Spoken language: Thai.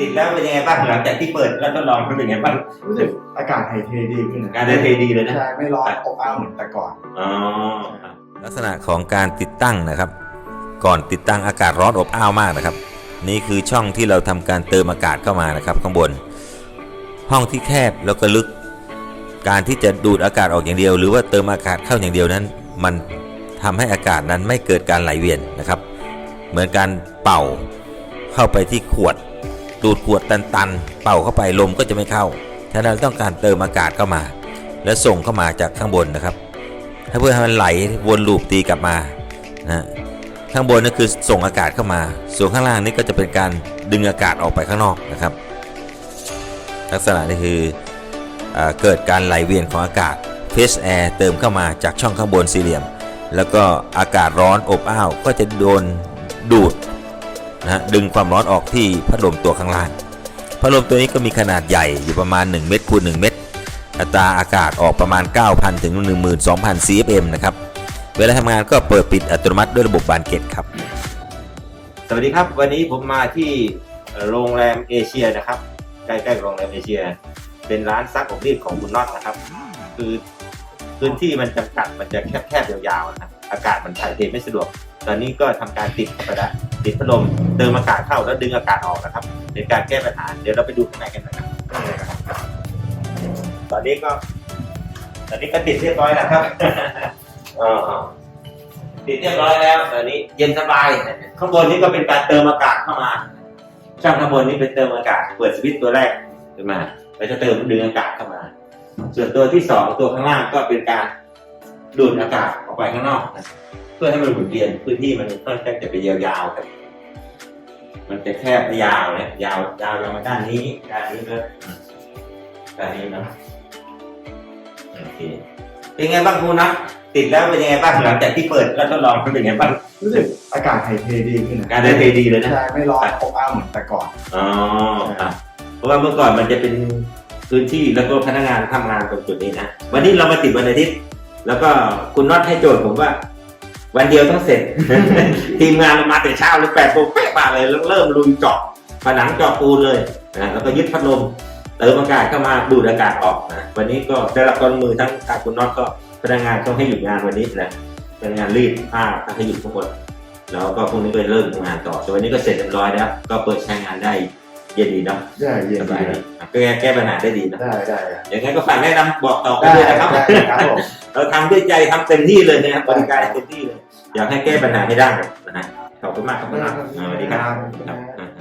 ติดแล้วเป็นยังไงบ้างหลังจากที่เปิดแล้วทดลองเป็นยังไงบ้างรู้สึกอากาศถ่ายเทดีขึ้นนะการได้เทดีเลยนะใช่ไม่ร้อนอบอ้าวเหมือนแต่ก่อนอ๋อลักษณะของการติดตั้งนะครับ ก่อนติดตั้งอากาศร้อนอบอ้าวมากนะครับ นี่คือช่องที่เราทำการเติมอากาศเข้ามานะครับ ข้างบน ห้องที่แคบแล้วก็ลึก การที่จะดูดอากาศออกอย่างเดียว หรือว่าเติมอากาศเข้าอย่างเดียวนั้น มันทำให้อากาศนั้นไม่เกิดการไหลเวียนนะครับ เหมือนการเป่าเข้าไปที่ขวด ดูดขวดตันๆ เป่าเข้าไปลมก็จะไม่เข้าฉะนั้นเราต้องการเติมอากาศเข้ามา และส่งเข้ามาจากข้างบนนะครับ ให้เพื่อให้มันไหลวนลูปตีกลับมานะข้างบนนั่นคือส่งอากาศเข้ามา ส่วนข้างล่างนี่ก็จะเป็นการดึงอากาศออกไปข้างนอกนะครับ ลักษณะนี้คืออเกิดการไหลเวียนของอากาศเฟสแอร์เติมเข้ามาจากช่องข้างบนสี่เหลี่ยม แล้วก็อากาศร้อนอบอ้าวก็จะโดนดูด นะดึงความร้อนออกที่พัดลมตัวข้างล่าง พัดลมตัวนี้ก็มีขนาดใหญ่อยู่ประมาณ 1 เมตรคูณ1เมตร อัตราอากาศออกประมาณ 9,000 ถึง 12,000 CFM นะครับ เวลาทำงานก็เปิดปิดอัตโนมัติด้วยระบบบานเกตครับ สวัสดีครับ วันนี้ผมมาที่โรงแรมเอเชียนะครับ ใกล้ๆโรงแรมเอเชีย เป็นร้านซักอบรีดของคุณน็อตนะครับ คือพื้นที่มันจำกัดมันจะแคบๆยาวๆนะครับอากาศมันถ่ายเทไม่สะดวก ตอนนี้ก็ทำการติดเข้าไปแล้ว ติดพัดลมเติมอากาศเข้าแล้วดึงอากาศออกนะครับเป็นการแก้ปัญหาเดี๋ยวเราไปดูข้างในกันนะครับตอนนี้ก็ ตอนนี้ก็ติดเรียบร้อยแล้วครับติดเรียบร้อยแล้วตอนนี้เย็นสบาย ข้างบนนี้ก็เป็นการเติมอากาศเข้ามา ช่างข้างบนนี้เป็นเติมอากาศเปิดสวิตช์ตัวแรกขึ้นมาแล้วจะเติมดึงอากาศเข้ามา ส่วนตัวที่สองตัวข้างล่างก็เป็นการดูดอากาศออกไปข้างนอกนะ เพื่อให้มันหมุนเวียนพื้นที่มันค่อนข้างจะไปยาวๆครับ มันจะแคบไม่ยาวนะยาวยาวยาวมาด้านนี้ด้านนี้ก็ด้านนี้นะโอเคเป็นไงบ้างคุณนะติดแล้วเป็นยังไงบ้างหลังจากที่เปิดแล้วทดลองเป็นยังไงบ้างรู้สึกอากาศถ่ายเทดีขึ้นนะการได้เทดีเลยนะใช่ไม่ร้อนอบอ้าวเหมือนแต่ก่อนอ๋อครับเพราะว่าเมื่อก่อนมันจะเป็นพื้นที่แล้วก็พนักงานทำงานตรงจุดนี้นะวันนี้เรามาติดวันอาทิตย์แล้วก็คุณน็อตให้โจทย์ผมว่า วันเดียวต้องเสร็จ ทีมงานมาแต่เช้าเลยแปดโมงแป๊ะมาเลยแล้วเริ่มลุยเจาะผนังเจาะปูนเลยนะแล้วก็ยึดพัดลมเติมอากาศเข้ามาดูดอากาศออกนะวันนี้ก็ได้รับความร่วมมือทั้งทางคุณน็อตก็พนักงานต้องให้หยุดงานวันนี้นะพนักงานรีดผ้าต้องให้หยุดทั้งหมดแล้วก็พรุ่งนี้ก็เริ่มทำงานต่อแต่วันนี้ก็เสร็จเรียบร้อยแล้ว ก็เปิดใช้งานได้เย็นดีเนาะได้เย็นสดีบายดีอะก็แก้แก้ปัญหาได้ดีนะได้ได้อย่างนั้นก็ฝากแนะนำบอกต่อไปได้ด้วยนะครับได้ครับผมเราทำด้วยใจทำเต็มที่เลยนะครับบริการเต็มที่เลย อยากให้แก้ปัญหาให้ได้นะฮะขอบคุณมากครับคุณมากอ่าสวัสดีครับครับ